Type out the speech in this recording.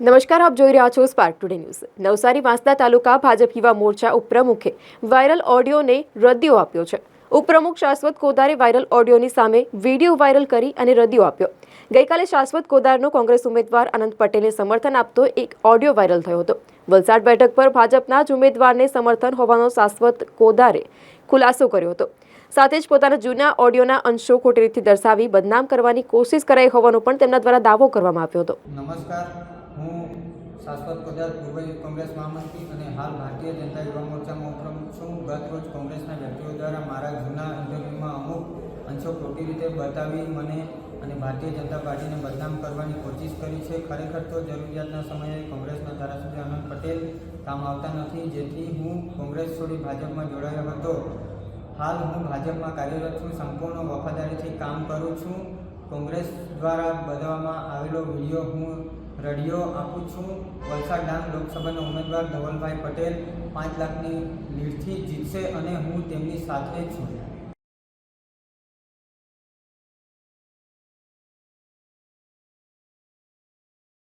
નમસ્કાર, આપ જોઈ રહ્યા છો spark today news Navsari Vansda taluka Bhajpa Yuva Morcha ઉપપ્રમુખે viral ઓડિયોને રદિયો આપ્યો છે. ઉપપ્રમુખ શાશ્વત કોદારે વાયરલ ઓડિયોની સામે વીડિયો વાયરલ કરી અને રદિયો આપ્યો. ગઈકાલે શાશ્વત કોદારનો કોંગ્રેસ ઉમેદવાર અનંત પટેલને સમર્થન આપતો એક ઓડિયો વાયરલ થયો હતો. વલસાડ બેઠક પર ભાજપના જ ઉમેદવારને સમર્થન હોવાનો શાશ્વત કોદારે ખુલાસો કર્યો હતો. સાથે જ પોતાના જૂના ઓડિયોના અંશો ખોટી રીતે દર્શાવી બદનામ કરવાની કોશિશ કરાઈ હોવાનો પણ તેમના દ્વારા દાવો કરવામાં આવ્યો હતો. નમસ્કાર. હું શાશ્વત કોદાર પૂર્વ કોંગ્રેસ મહામંત્રી અને હાલ ભારતીય જનતા યુવા મોરચામાં ઉપપ્રમુખ છું. ગત રોજ કોંગ્રેસના દ્વારા મારા જૂના ઇન્ટરવ્યૂમાં અમુક અંશો ખોટી રીતે બતાવી મને અને ભારતીય જનતા પાર્ટીને બદનામ કરવાની કોશિશ કરી છે. ખરેખર તો જરૂરિયાતના સમયે કોંગ્રેસના ધારાસભ્ય આનંદ પટેલ કામ આવતા નથી. જેથી હું કોંગ્રેસ છોડી ભાજપમાં જોડાયો હતો. હાલ હું ભાજપમાં કાર્યરત છું. સંપૂર્ણ વફાદારીથી કામ કરું છું. કોંગ્રેસ દ્વારા બનાવવામાં આવેલો વીડિયો હું રડિયો આપું છું. વલસાડ ડાંગ લોકસભાના ઉમેદવાર ધવલભાઈ પટેલ પાંચ લાખની લીડથી જીતશે અને હું તેમની સાથે છું.